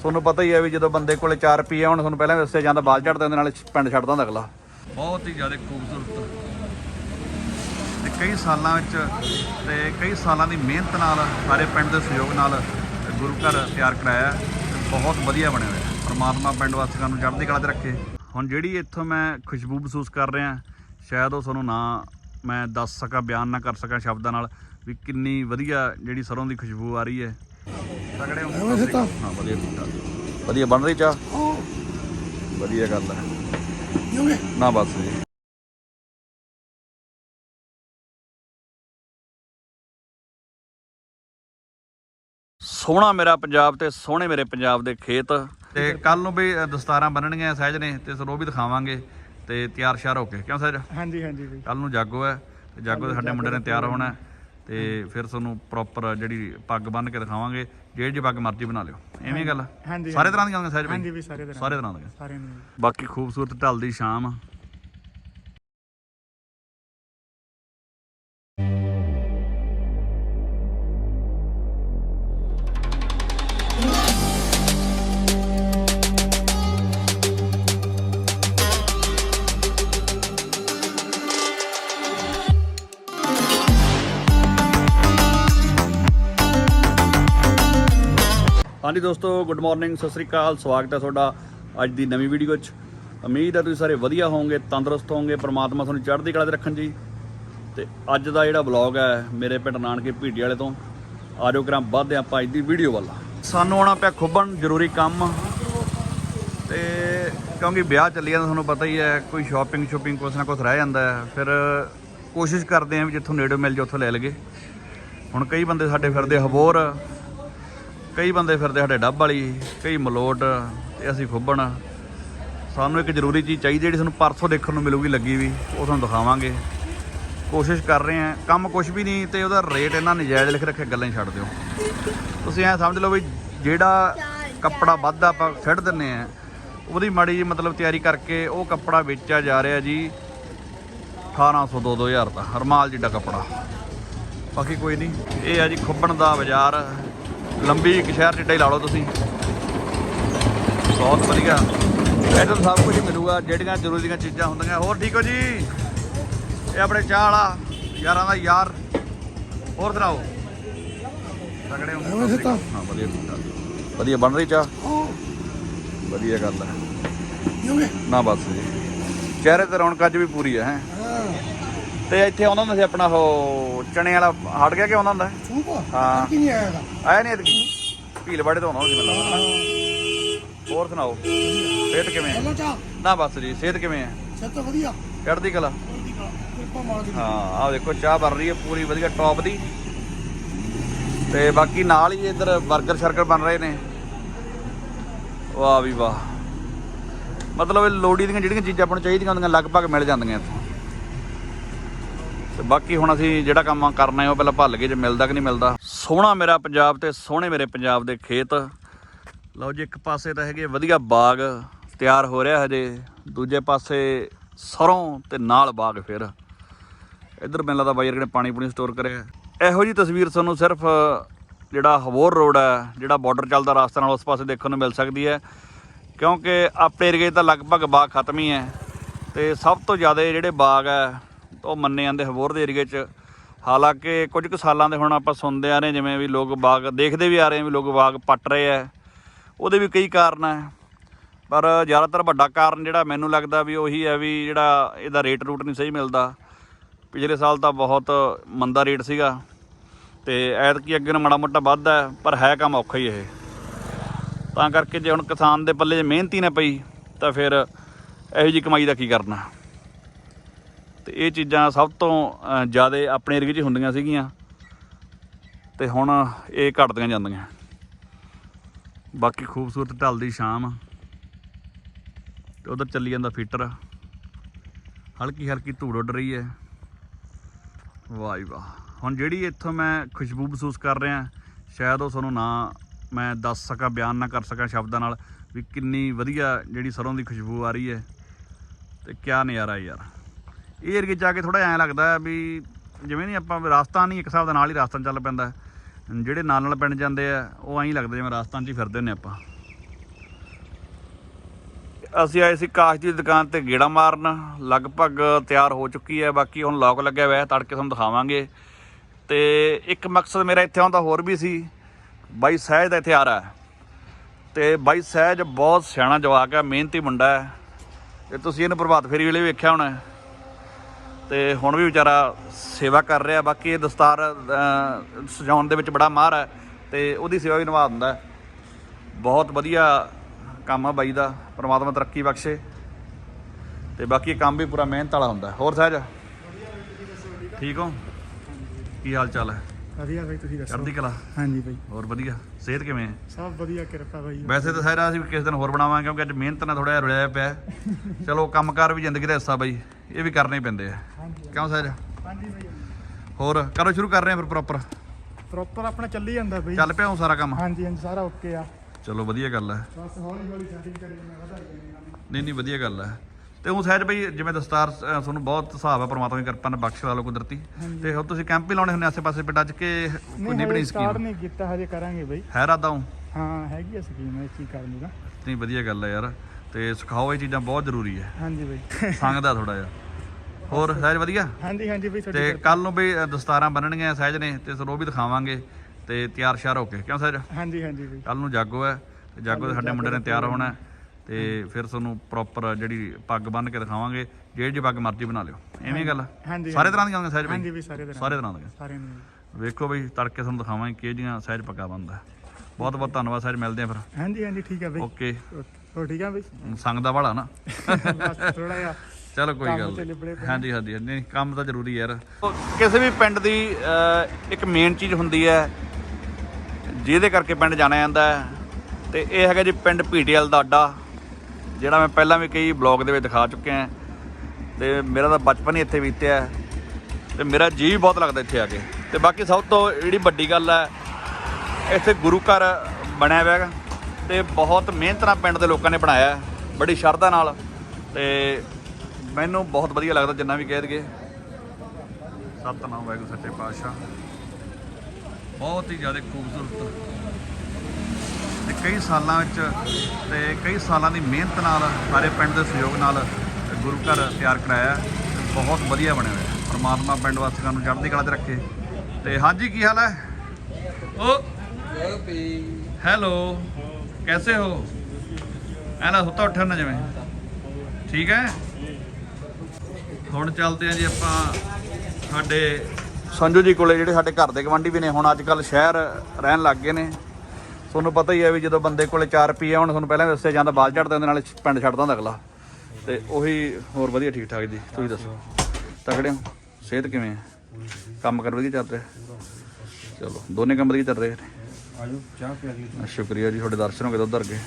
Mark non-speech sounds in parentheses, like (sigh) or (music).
ਤੁਹਾਨੂੰ ਪਤਾ ਹੀ ਹੈ ਵੀ ਜਦੋਂ ਬੰਦੇ ਕੋਲੇ 4 ਰੁਪਏ ਹੁਣ ਤੁਹਾਨੂੰ ਪਹਿਲਾਂ ਦੱਸਿਆ ਜਾਂਦਾ ਬਾਲ ਝੜਦੇ ਉਹਦੇ ਨਾਲ ਪਿੰਡ ਛੱਡਦਾ ਹੁੰਦਾ ਅਗਲਾ। ਬਹੁਤ ਹੀ ਜ਼ਿਆਦਾ ਖੂਬਸੂਰਤ। ਤੇ ਕਈ ਸਾਲਾਂ ਵਿੱਚ ਤੇ ਕਈ ਸਾਲਾਂ ਦੀ ਮਿਹਨਤ ਨਾਲ ਸਾਰੇ ਪਿੰਡ ਦੇ ਸਹਿਯੋਗ ਨਾਲ ਗੁਰੂ ਘਰ ਤਿਆਰ ਕਰਾਇਆ ਬਹੁਤ ਵਧੀਆ ਬਣਿਆ ਹੋਇਆ। ਪਰਮਾਤਮਾ ਪਿੰਡ ਵਾਸੀਆਂ ਨੂੰ ਚੜ੍ਹਦੀ ਕਲਾ 'ਚ ਰੱਖੇ। ਹੁਣ ਜਿਹੜੀ ਇੱਥੋਂ ਮੈਂ ਖੁਸ਼ਬੂ ਮਹਿਸੂਸ ਕਰ ਰਿਹਾ ਸ਼ਾਇਦ ਉਹ ਤੁਹਾਨੂੰ ਨਾ ਮੈਂ ਦੱਸ ਸਕਾਂ ਬਿਆਨ ਨਾ ਕਰ ਸਕਾਂ ਸ਼ਬਦਾਂ ਨਾਲ ਵੀ ਕਿੰਨੀ ਵਧੀਆ ਜਿਹੜੀ ਸਰੋਂ ਦੀ ਖੁਸ਼ਬੂ ਆ ਰਹੀ ਹੈ। ਤਗੜੇ ਹੋ ਹਾਂ ਵਧੀਆ ਠੀਕ ਠਾਕ। ਵਧੀਆ ਬਣ ਰਹੀ ਚਾਹ? ਵਧੀਆ ਗੱਲ ਹੈ। ਨਾ ਬਸ ਜੀ। ਸੋਹਣਾ ਮੇਰਾ ਪੰਜਾਬ ਤੇ ਸੋਹਣੇ ਮੇਰੇ ਪੰਜਾਬ ਦੇ ਖੇਤ। ਤੇ ਕੱਲ ਨੂੰ ਵੀ ਦਸਤਾਰਾਂ ਬੰਨਣਗੀਆਂ ਸਹਿਜ ਨੇ ਤੇ ਸਰ ਉਹ ਵੀ ਦਿਖਾਵਾਂਗੇ ਤੇ ਤਿਆਰ ਸ਼ਿਆਰ ਹੋ ਕੇ। ਕਿਉਂ ਸਹਿਜ? ਹਾਂਜੀ ਹਾਂਜੀ ਕੱਲ ਨੂੰ ਜਾਗੋ ਹੈ ਤੇ ਜਾਗੋ ਦੇ ਸਾਡੇ ਮੁੰਡੇ ਨੇ ਤਿਆਰ ਹੋਣਾ ਹੈ। ਤੇ ਫਿਰ ਤੁਹਾਨੂੰ ਪ੍ਰੋਪਰ ਜਿਹੜੀ ਪੱਗ ਬੰਨ ਕੇ ਦਿਖਾਵਾਂਗੇ ਜਿਹੜੀ ਜੀ ਪੱਗ ਮਰਜ਼ੀ ਬਣਾ ਲਿਓ। ਐਵੇਂ ਗੱਲ ਹਾਂਜੀ ਸਾਰੇ ਤਰ੍ਹਾਂ ਦੀਆਂ ਸਹਿਜ ਹਾਂਜੀ ਵੀ? ਸਾਰੇ ਤਰ੍ਹਾਂ ਸਾਰੇ ਤਰ੍ਹਾਂ ਦੀਆਂ। ਨੇ ਬਾਕੀ ਖੂਬਸੂਰਤ ਢਲਦੀ ਸ਼ਾਮ। ਹਾਂਜੀ ਦੋਸਤੋ ਗੁੱਡ ਮਾਰਨਿੰਗ ਸਤਿ ਸ੍ਰੀ ਅਕਾਲ, ਸਵਾਗਤ ਹੈ ਤੁਹਾਡਾ ਅੱਜ ਦੀ ਨਵੀਂ ਵੀਡੀਓ 'ਚ। ਉਮੀਦ ਹੈ ਤੁਸੀਂ ਸਾਰੇ ਵਧੀਆ ਹੋਵੋਗੇ, ਤੰਦਰੁਸਤ ਹੋਵੋਗੇ, ਪ੍ਰਮਾਤਮਾ ਤੁਹਾਨੂੰ ਚੜ੍ਹਦੀ ਕਲਾ 'ਚ ਰੱਖਣ ਜੀ। ਤੇ ਅੱਜ ਦਾ ਜਿਹੜਾ ਵਲੌਗ ਹੈ, ਮੇਰੇ ਪਿੰਡ ਨਾਨਕੇ ਭੀੜੀ ਵਾਲੇ ਤੋਂ। ਆਜੋ ਕਰਾਂ, ਵੱਧਦੇ ਆਪਾਂ ਅੱਜ ਦੀ ਵੀਡੀਓ ਵੱਲ। ਸਾਨੂੰ ਆਉਣਾ ਪਿਆ ਖੁੱਬਣ, ਜ਼ਰੂਰੀ ਕੰਮ। ਤੇ ਕਿਉਂਕਿ ਵਿਆਹ ਚੱਲੀ ਜਾਂਦਾ, ਤੁਹਾਨੂੰ ਪਤਾ ਹੀ ਹੈ, ਕੋਈ ਸ਼ਾਪਿੰਗ ਸ਼ੂਪਿੰਗ ਕੁਛ ਨਾ ਕੁਛ ਰਹਿ ਜਾਂਦਾ ਹੈ। ਫਿਰ ਕੋਸ਼ਿਸ਼ ਕਰਦੇ ਆਂ ਵੀ ਜਿੱਥੋਂ ਨੇੜੇ ਮਿਲ ਜਾ ਉੱਥੋਂ ਲੈ ਲਈਏ। ਹੁਣ ਕਈ ਬੰਦੇ ਸਾਡੇ ਫਿਰਦੇ ਹਬੋਰ। ਕਈ ਬੰਦੇ ਫਿਰਦੇ ਸਾਡੇ ਡੱਬ ਵਾਲੀ, ਕਈ ਮਲੋਟ, ਤੇ ਅਸੀਂ ਖੁੱਬਣ। ਸਾਨੂੰ ਇੱਕ ਜ਼ਰੂਰੀ ਚੀਜ਼ ਚਾਹੀਦੀ ਜਿਹੜੀ ਤੁਹਾਨੂੰ ਪਰਸੋਂ ਦੇਖਣ ਨੂੰ ਮਿਲੂਗੀ, ਲੱਗੀ ਵੀ, ਉਹ ਤੁਹਾਨੂੰ ਦਿਖਾਵਾਂਗੇ। ਕੋਸ਼ਿਸ਼ ਕਰ ਰਹੇ ਹਾਂ, ਕੰਮ ਕੁਝ ਵੀ ਨਹੀਂ ਤੇ ਉਹਦਾ ਰੇਟ ਇਹਨਾਂ ਨਜਾਇਜ਼ ਲਿਖ ਰੱਖਿਆ, ਗੱਲਾਂ ਹੀ ਛੱਡ ਦਿਓ। ਤੁਸੀਂ ਐ ਸਮਝ ਲਓ ਵੀ ਜਿਹੜਾ ਕੱਪੜਾ ਵੱਧ ਆਪਾਂ ਸਿੱਟ ਦਿੰਨੇ ਆ ਉਹਦੀ ਮਾੜੀ ਜੀ ਮਤਲਬ ਤਿਆਰੀ ਕਰਕੇ ਉਹ ਕੱਪੜਾ ਵੇਚਿਆ ਜਾ ਰਿਹਾ ਜੀ 1800 ਦੋ 2000 ਦਾ, ਹਰਮਾਲ ਜਿੱਡਾ ਕੱਪੜਾ। ਬਾਕੀ ਕੋਈ ਨਹੀਂ, ਇਹ ਆ ਜੀ ਖੁੱਬਣ ਦਾ ਬਾਜ਼ਾਰ। ਲੰਬੀ ਇੱਕ ਸ਼ਹਿਰ ਜਿੱਡਾ ਹੀ ਲਾ ਲਓ ਤੁਸੀਂ। ਬਹੁਤ ਵਧੀਆ। ਇੱਥੇ ਸਭ ਕੁਝ ਮਿਲੂਗਾ ਜਿਹੜੀਆਂ ਜ਼ਰੂਰੀ ਦੀਆਂ ਚੀਜ਼ਾਂ ਹੁੰਦੀਆਂ। ਹੋਰ ਠੀਕ ਹੋ ਜੀ? ਇਹ ਆਪਣੇ ਚਾਹ ਵਾਲਾ ਯਾਰਾਂ ਦਾ ਯਾਰ। ਹੋਰ ਸੁਣਾਓ? ਤਗੜੇ ਹੋ। ਹਾਂ ਵਧੀਆ। ਵਧੀਆ ਬਣ ਰਹੀ ਚਾਹ? ਵਧੀਆ ਗੱਲ ਹੈ। ਨਾ ਬਸ ਜੀ। ਚਿਹਰੇ ਤੇ ਰੌਣਕ ਅੱਜ ਵੀ ਪੂਰੀ ਹੈ ਹੈ। ਤੇ ਇੱਥੇ ਆਉਂਦਾ ਹੁੰਦਾ ਸੀ ਆਪਣਾ ਉਹ ਚਣੇ ਵਾਲਾ ਹਟ ਗਿਆ ਕਿ ਹੁੰਦਾ? ਸੂਪ ਹਾਂ। ਕੀ ਨਹੀਂ ਆਏਗਾ ਆਇਆ ਨਹੀਂ ਇਤਕੀ ਭੀਲ ਬਾੜੇ ਤੋਂ ਆਉਂਦਾ ਸੀ ਮੈਨੂੰ ਲੱਗਦਾ। ਹੋਰ ਸੁਣਾਓ? ਸਿਹਤ ਕਿਵੇਂ ਹੈ ਨਾ ਬਸ ਜੀ ਸਿਹਤ ਕਿਵੇਂ ਹੈ ਸਭ ਤੋਂ ਵਧੀਆ। ਚੜ੍ਹਦੀ ਕਲਾ? ਦੀ। ਹਾਂ ਆਹ ਦੇਖੋ ਚਾਹ ਬਣ ਰਹੀ ਹੈ ਪੂਰੀ ਵਧੀਆ ਟੌਪ ਦੀ। ਤੇ ਬਾਕੀ ਨਾਲ ਹੀ ਇੱਧਰ 버ਗਰ ਸ਼ਰਕਰ ਬਣ ਰਹੇ ਨੇ। ਵਾਹ ਵੀ ਵਾਹ। ਮਤਲਬ ਲੋੜੀ ਦੀਆਂ ਜਿਹੜੀਆਂ ਚੀਜ਼ਾਂ ਆਪਾਂ ਨੂੰ ਚਾਹੀਦੀਆਂ ਹੁੰਦੀਆਂ ਲਗਭਗ ਮਿਲ ਜਾਂਦੀਆਂ ਇੱਥੋਂ। ਤੇ ਬਾਕੀ ਹੁਣ ਅਸੀਂ ਜਿਹੜਾ ਕੰਮ ਕਰਨਾ ਹੈ ਉਹ ਪਹਿਲਾਂ ਭੱਲ ਗਏ ਜੇ ਮਿਲਦਾ ਕਿ ਨਹੀਂ ਮਿਲਦਾ। ਸੋਹਣਾ ਮੇਰਾ ਪੰਜਾਬ ਤੇ ਸੋਹਣੇ ਮੇਰੇ ਪੰਜਾਬ ਦੇ ਖੇਤ। ਲਓ ਜੀ, ਇੱਕ ਪਾਸੇ ਤਾਂ ਹੈਗੇ ਵਧੀਆ ਬਾਗ, ਤਿਆਰ ਹੋ ਰਿਹਾ ਹਜੇ। ਦੂਜੇ ਪਾਸੇ ਸਰੋਂ ਤੇ ਨਾਲ ਬਾਗ ਫਿਰ। ਇੱਧਰ ਮੈਨੂੰ ਲੱਗਦਾ ਬਾਈ ਨੇ ਪਾਣੀ ਪੂਣੀ ਸਟੋਰ ਕਰਿਆ। ਇਹੋ ਜੀ ਤਸਵੀਰ ਤੁਹਾਨੂੰ ਸਿਰਫ ਜਿਹੜਾ ਹਵੋਰ ਰੋਡ ਹੈ, ਜਿਹੜਾ ਬਾਰਡਰ ਚੱਲਦਾ ਰਾਸਤਾ ਨਾਲ ਉਸ ਪਾਸੇ ਦੇਖਣ ਨੂੰ ਮਿਲ ਸਕਦੀ ਹੈ। ਕਿਉਂਕਿ ਆਪਣੇ ਏਰੀਏ ਤਾਂ ਲਗਭਗ ਬਾਗ ਖਤਮ ਹੀ ਹੈ। ਤੇ ਸਭ ਤੋਂ ਜ਼ਿਆਦਾ ਜਿਹੜੇ ਬਾਗ ਹੈ ਉਹ ਮੰਨੇ ਜਾਂਦੇ ਹਵੋਰ ਦੇ ਏਰੀਏ 'ਚ। ਹਾਲਾਂਕਿ ਕੁਝ ਕੁ ਸਾਲਾਂ ਦੇ ਹੁਣ ਆਪਾਂ ਸੁਣਦੇ ਆ ਰਹੇ ਜਿਵੇਂ ਵੀ ਲੋਕ ਬਾਗ, ਦੇਖਦੇ ਵੀ ਆ ਰਹੇ ਵੀ ਲੋਕ ਬਾਗ ਪੱਟ ਰਹੇ ਆ। ਉਹਦੇ ਵੀ ਕਈ ਕਾਰਨ ਹੈ ਪਰ ਜ਼ਿਆਦਾਤਰ ਵੱਡਾ ਕਾਰਨ ਜਿਹੜਾ ਮੈਨੂੰ ਲੱਗਦਾ ਵੀ ਉਹੀ ਹੈ ਵੀ ਜਿਹੜਾ ਇਹਦਾ ਰੇਟ ਰੂਟ ਨਹੀਂ ਸਹੀ ਮਿਲਦਾ। ਪਿਛਲੇ ਸਾਲ ਤਾਂ ਬਹੁਤ ਮੰਦਾ ਰੇਟ ਸੀਗਾ ਤੇ ਐਤਕੀ ਅੱਗੇ ਨੂੰ ਮਾੜਾ ਮੋਟਾ ਵੱਧਦਾ ਪਰ ਹੈ ਕੰਮ ਔਖਾ ਹੀ ਇਹ। ਤਾਂ ਕਰਕੇ ਜੇ ਹੁਣ ਕਿਸਾਨ ਦੇ ਪੱਲੇ 'ਚ ਮਿਹਨਤੀ ਨਾ ਪਈ, ਤਾਂ ਫਿਰ ਇਹੋ ਜੀ ਕਮਾਈ ਦਾ ਕੀ ਕਰਨਾ। ਤੇ ਇਹ ਚੀਜ਼ਾਂ ਸਭ ਤੋਂ ਜ਼ਿਆਦਾ ਆਪਣੇ ਏਰੀਏ 'ਚ ਹੁੰਦੀਆਂ ਸੀਗੀਆਂ। ਤੇ ਹੁਣ ਇਹ ਘਟਦੀਆਂ ਜਾਂਦੀਆਂ। ਬਾਕੀ ਖੂਬਸੂਰਤ ਢਲਦੀ ਸ਼ਾਮ। ਤੇ ਉਧਰ ਚੱਲੀ ਜਾਂਦਾ ਫੀਟਰ। ਹਲਕੀ ਹਲਕੀ ਧੂੜ ਉੱਡ ਰਹੀ ਹੈ। ਵਾਹ ਵਾਹ। ਹੁਣ ਜਿਹੜੀ ਇੱਥੋਂ ਮੈਂ ਖੁਸ਼ਬੂ ਮਹਿਸੂਸ ਕਰ ਰਿਹਾ, ਸ਼ਾਇਦ ਉਹ ਤੁਹਾਨੂੰ ਨਾ ਮੈਂ ਦੱਸ ਸਕਾਂ, ਬਿਆਨ ਨਾ ਕਰ ਸਕਾਂ ਸ਼ਬਦਾਂ ਨਾਲ, ਵੀ ਕਿੰਨੀ ਵਧੀਆ ਜਿਹੜੀ ਸਰੋਂ ਦੀ ਖੁਸ਼ਬੂ ਆ ਰਹੀ ਹੈ। ਤੇ ਕਿਆ ਨਜ਼ਾਰਾ ਯਾਰ। ਇਹ ਏਰੀਏ 'ਚ ਜਾ ਕੇ ਥੋੜਾ ਐਂ ਲੱਗਦਾ ਵੀ ਜਿਵੇਂ ਨਹੀਂ ਆਪਾਂ ਰਾਸਤਾ ਨਹੀਂ ਇੱਕ ਹਿਸਾਬ ਦਾ ਨਾਲ ਹੀ ਰਾਜਸਥਾਨ ਚੱਲ ਪੈਂਦਾ ਜਿਹੜੇ ਨਾਲ ਨਾਲ ਪਿੰਡ ਜਾਂਦੇ ਆ, ਉਹ ਐਂ ਲੱਗਦਾ ਜਿਵੇਂ ਰਾਜਸਥਾਨ 'ਚ ਹੀ ਫਿਰਦੇ ਨੇ ਆਪਾਂ। ਅਸੀਂ ਆਏ ਸੀ ਕਾਸ਼ ਦੀ ਦੁਕਾਨ ਤੇ ਗੇੜਾ ਮਾਰਨ, ਲਗਭਗ ਤਿਆਰ ਹੋ ਚੁੱਕੀ ਹੈ, ਬਾਕੀ ਹੁਣ ਲੋਕ ਲੱਗਿਆ ਹੋਇਆ ਤੜਕੇ ਤੁਹਾਨੂੰ ਦਿਖਾਵਾਂਗੇ। ਤੇ ਇੱਕ ਮਕਸਦ ਮੇਰਾ ਇੱਥੇ ਆਉਂਦਾ ਹੋਰ ਵੀ ਸੀ, ਬਾਈ ਸਹਿਜ ਦਾ ਇੱਥੇ ਆ ਰਿਹਾ ਤੇ ਬਾਈ ਸਹਿਜ ਬਹੁਤ ਸਿਆਣਾ ਜਵਾਕ ਹੈ, ਮਿਹਨਤੀ ਮੁੰਡਾ ਹੈ। ਤੇ ਤੁਸੀਂ ਇਹਨੂੰ ਪ੍ਰਭਾਤ ਫੇਰੀ ਵੇਲੇ ਵੇਖਿਆ ਹੋਣਾ ਤੇ ਹੁਣ ਵੀ ਵਿਚਾਰਾ ਸੇਵਾ ਕਰ ਰਿਹਾ, ਬਾਕੀ ਇਹ ਦਸਤਾਰ ਸਜਾਉਣ ਦੇ ਵਿੱਚ ਬੜਾ ਮਾਹਰ ਹੈ ਤੇ ਉਹਦੀ ਸੇਵਾ ਵੀ ਨਿਭਾ ਦਿੰਦਾ ਬਹੁਤ ਵਧੀਆ ਕੰਮ ਆ ਬਾਈ ਦਾ, ਪ੍ਰਮਾਤਮਾ ਤਰੱਕੀ ਬਖਸ਼ੇ ਤੇ ਬਾਕੀ ਇਹ ਕੰਮ ਵੀ ਪੂਰਾ ਮਿਹਨਤ ਵਾਲਾ ਹੁੰਦਾ ਹੋਰ ਸਹਿਜ? ਠੀਕ ਹੋ? ਕੀ ਹਾਲ ਚਾਲ ਹੈ? ਵਧੀਆ ਬਾਈ ਤੁਸੀਂ ਦੱਸੋ? ਚੜ੍ਹਦੀ ਕਲਾ। ਹਾਂਜੀ ਬਾਈ। ਹੋਰ ਵਧੀਆ? ਸਿਹਤ ਕਿਵੇਂ ਹੈ? ਸਭ ਵਧੀਆ ਕਿਰਪਾ ਬਾਈ ਵੈਸੇ ਤਾਂ ਸਾਰਾ ਅਸੀਂ ਕਿਸ ਦਿਨ ਹੋਰ ਬਣਾਵਾਂਗੇ ਕਿਉਂਕਿ ਅੱਜ ਮਿਹਨਤ ਨਾਲ ਥੋੜਾ ਜਿਹਾ ਰੁਲਿਆ ਪਿਆ ਹੈ। (laughs) ਚਲੋ ਕੰਮਕਾਰ ਵੀ ਜ਼ਿੰਦਗੀ ਦਾ ਹਿੱਸਾ ਬਾਈ। ਇਹ ਵੀ ਕਰਨੇ ਹੀ ਪੈਂਦੇ ਆ। ਹਾਂਜੀ ਕਿਉਂ ਸਹਿਜ? ਹਾਂਜੀ ਬਾਈ। ਹੋਰ ਕਰੋ ਸ਼ੁਰੂ ਕਰ ਰਹੇ ਆ ਫਿਰ ਪ੍ਰੋਪਰ ਪ੍ਰੋਪਰ ਆਪਣਾ ਚੱਲੀ ਜਾਂਦਾ ਬਾਈ। ਚੱਲ ਪਿਆ ਹੁਣ ਸਾਰਾ ਕੰਮ? ਹਾਂਜੀ ਹਾਂਜੀ ਸਾਰਾ ਓਕੇ ਆ। ਚਲੋ ਵਧੀਆ ਗੱਲ ਹੈ। ਬਸ ਹੌਲੀ ਹੌਲੀ ਸੈਟਿੰਗ ਕਰੀ ਮੈਂ ਨਹੀਂ ਨਹੀਂ ਵਧੀਆ ਗੱਲ ਹੈ। ਤੇ ਉਹ ਸਹਿਜ ਬਈ ਜਿਵੇਂ ਦਸਤਾਰ ਤੁਹਾਨੂੰ ਬਹੁਤ ਹਿਸਾਬ ਹੈ ਪ੍ਰਮਾਤਮਾ ਦੀ ਕਿਰਪਾ ਨਾਲ ਬਖਸ਼ ਲਾ ਕੁਦਰਤੀ। ਤੇ ਹੁਣ ਤੁਸੀਂ ਕੈਂਪ ਹੀ ਲਾਉਣੇ ਹੁੰਦੇ ਆਸੇ ਪਾਸੇ ਪਿੰਡਾਂ 'ਚ ਕਿ ਕੋਈ ਨਹੀਂ ਬਣੀ ਸਟਾਰਟ ਸਕੀਮ ਨਹੀਂ ਕੀਤਾ ਹਜੇ ਕਰਾਂਗੇ ਬਾਈ। ਹੈ ਰਾਦਾ ਹੂੰ ਹਾਂ ਹੈਗੀ ਆ ਸਕੀਮ ਇਹ ਚੀਜ਼ ਕਰਨ ਦੀ ਨਾ ਨਹੀਂ ਵਧੀਆ ਗੱਲ ਹੈ ਯਾਰ। ਤੇ ਸਿਖਾਓ ਇਹ ਚੀਜ਼ਾਂ ਬਹੁਤ ਜ਼ਰੂਰੀ ਹੈ। ਹਾਂਜੀ ਬਾਈ। ਸੰਗਦਾ ਥੋੜਾ ਜਿਹਾ। ਹੋਰ ਸਹਿਜ ਵਧੀਆ? ਹਾਂਜੀ ਹਾਂਜੀ ਬਾਈ ਤੁਹਾਡੀ ਤੇ। ਕੱਲ ਨੂੰ ਵੀ ਅ, ਦਸਤਾਰਾਂ ਬੰਨਣਗੀਆਂ ਸਹਿਜ ਨੇ ਤੇ ਸਰ ਉਹ ਵੀ ਦਿਖਾਵਾਂਗੇ। ਤੇ ਤਿਆਰ ਸ਼ਿਆਰ ਹੋ ਕੇ। ਕਿਉਂ ਸਹਿਜ? ਹਾਂਜੀ ਹਾਂਜੀ ਬਾਈ। ਕੱਲ ਨੂੰ ਜਾਗੋ ਹੈ। ਤੇ ਜਾਗੋ ਦੇ ਸਾਡੇ ਮੁੰਡੇ ਨੇ ਤਿਆਰ ਹੋਣਾ ਹੈ। ਤੇ ਫਿਰ ਤੁਹਾਨੂੰ ਪ੍ਰੋਪਰ ਜਿਹੜੀ ਪੱਗ ਬੰਨ ਕੇ ਦਿਖਾਵਾਂਗੇ ਜਿਹੜੀ ਜੀ ਪੱਗ ਮਰਜ਼ੀ ਬਣਾ ਲਿਓ। ਐਵੇਂ ਗੱਲ ਆ? ਹਾਂਜੀ ਸਾਰੇ ਤਰ੍ਹਾਂ ਦੀਆਂ ਹੋਣਗੀਆਂ ਸਹਿਜ ਹਾਂਜੀ ਵੀ? ਸਾਰੇ ਤਰ੍ਹਾਂ ਸਾਰੇ ਤਰ੍ਹਾਂ ਦੀਆਂ? ਸਾਰੇ ਨੂੰ ਵੇਖੋ ਬਈ ਤੜਕੇ ਤੁਹਾਨੂੰ ਦਿਖਾਵਾਂਗੇ ਕਿਹੋ ਜਿਹੀਆਂ ਸਹਿਜ ਪੱਗਾ ਬੰਦਾ ਬਹੁਤ ਬਹੁਤ ਧੰਨਵਾਦ ਸਹਿਜ ਮਿਲਦੇ ਆ ਫਿਰ। ਹਾਂਜੀ ਹਾਂਜੀ ਠੀਕ ਆ ਬਾਈ। ਓਕੇ ਹੋ ਠੀਕ ਆ ਬਾਈ? ਸੰਗ ਦਾ ਵਾਲਾ ਨਾ। ਬਸ ਥੋੜਾ ਜਿਹਾ ਚਲੋ ਕੋਈ ਕੰਮ ਗੱਲ ਤੇ ਲਿਬੜੇ ਪਏ। ਹਾਂਜੀ ਹਾਂਜੀ ਨਹੀਂ ਕੰਮ ਤਾਂ ਜ਼ਰੂਰੀ ਯਾਰ। ਕਿਸੇ ਵੀ ਪਿੰਡ ਦੀ ਅਹ, ਇੱਕ ਮੇਨ ਚੀਜ਼ ਹੁੰਦੀ ਹੈ ਜਿਹਦੇ ਕਰਕੇ ਪਿੰਡ ਜਾਣਿਆ ਜਾਂਦਾ ਹੈ। ਤੇ ਇਹ ਹੈਗਾ ਜੀ ਪਿੰਡ ਪੀਟੀਐਲ ਦਾ ਅੱਡਾ। ਜਿਹੜਾ ਮੈਂ ਪਹਿਲਾਂ ਵੀ ਕਈ ਬਲੌਗ ਦੇ ਵਿੱਚ ਦਿਖਾ ਚੁੱਕਿਆ ਤੇ ਮੇਰਾ ਤਾਂ ਬਚਪਨ ਹੀ ਇੱਥੇ ਬੀਤਿਆ ਹੈ, ਤੇ ਮੇਰਾ ਜੀ ਬਹੁਤ ਲੱਗਦਾ ਇੱਥੇ ਆ ਕੇ। ਤੇ ਬਾਕੀ ਸਭ ਤੋਂ ਜਿਹੜੀ ਵੱਡੀ ਗੱਲ ਹੈ, ਇੱਥੇ ਗੁਰੂ ਘਰ ਬਣਿਆ ਹੋਇਆ ਹੈਗਾ, ਤੇ ਬਹੁਤ ਮਿਹਨਤ ਨਾਲ ਪਿੰਡ ਦੇ ਲੋਕਾਂ ਨੇ ਬਣਾਇਆ ਬੜੀ ਸ਼ਰਧਾ ਨਾਲ, ਤੇ ਮੈਨੂੰ ਬਹੁਤ ਵਧੀਆ ਲੱਗਦਾ ਜਿੰਨਾ ਵੀ ਕਹਿ ਦਈਏ। ਸਤਨਾਮ ਵਾਹਿਗੁਰੂ ਸੱਚੇ ਪਾਤਸ਼ਾਹ। ਬਹੁਤ ਹੀ ਜ਼ਿਆਦਾ ਖੂਬਸੂਰਤ ਤੇ ਕਈ ਸਾਲਾਂ ਵਿੱਚ ਤੇ ਕਈ ਸਾਲਾਂ ਦੀ ਮਿਹਨਤ ਨਾਲ ਸਾਰੇ ਪਿੰਡ ਦੇ ਸਹਿਯੋਗ ਨਾਲ ਗੁਰੂ ਘਰ ਤਿਆਰ ਕਰਾਇਆ। ਬਹੁਤ ਵਧੀਆ ਬਣਿਆ ਹੋਇਆ। ਪਰਮਾਤਮਾ ਪਿੰਡ ਵਾਸੀਆਂ ਨੂੰ ਚੜ੍ਹਦੀ ਕਲਾ 'ਚ ਰੱਖੇ। ਤੇ ਹਾਂਜੀ, ਕੀ ਹਾਲ ਹੈ? ਓ। ਹੈਲੋ। ਕੈਸੇ ਹੋ? ਐਨਾ ਸੁੱਤਾ ਉੱਠਿਆ ਨਾ ਜਿਵੇਂ। ਠੀਕ ਹੈ? ਹੁਣ ਚੱਲਦੇ ਆ ਜੀ ਆਪਾਂ ਸਾਡੇ ਸੰਜੂ ਜੀ ਕੋਲੇ, ਜਿਹੜੇ ਸਾਡੇ ਘਰ ਦੇ ਗਵਾਂਢੀ ਵੀ ਨੇ। ਹੁਣ ਅੱਜ ਕੱਲ ਸ਼ਹਿਰ ਰਹਿਣ ਲੱਗ ਗਏ ਨੇ। ਤੁਹਾਨੂੰ ਪਤਾ ਹੀ ਹੈ ਵੀ ਜਦੋਂ ਬੰਦੇ ਕੋਲੇ 4 ਰੁਪਏ ਹੁਣ ਤੁਹਾਨੂੰ ਪਹਿਲਾਂ ਦੱਸਿਆ ਜਾਂਦਾ ਬਾਲ ਝੜਦੇ ਉਹਦੇ ਨਾਲ ਪਿੰਡ ਛੱਡਦਾ ਹੁੰਦਾ ਅਗਲਾ। ਤੇ ਉਹੀ ਹੋਰ ਵਧੀਆ ਠੀਕ ਠਾਕ ਜੀ ਤੁਸੀਂ ਦੱਸੋ। ਤਕੜੇ ਹੋ? ਸਿਹਤ ਕਿਵੇਂ ਹੈ? ਕੰਮ ਕਰ ਵਧੀਆ ਚੱਲ ਰਿਹਾ? ਚਲੋ ਦੋਨੇ ਕੰਮ ਵਧੀਆ ਚੱਲ ਰਹੇ ਨੇ। ਆਜੋ ਚਾਹ ਪਿਆ ਲਈ ਸ਼ੁਕਰੀਆ ਜੀ ਤੁਹਾਡੇ ਦਰਸ਼ਨ ਹੋ ਗਏ ਦੁੱਧ ਅਰਗੇ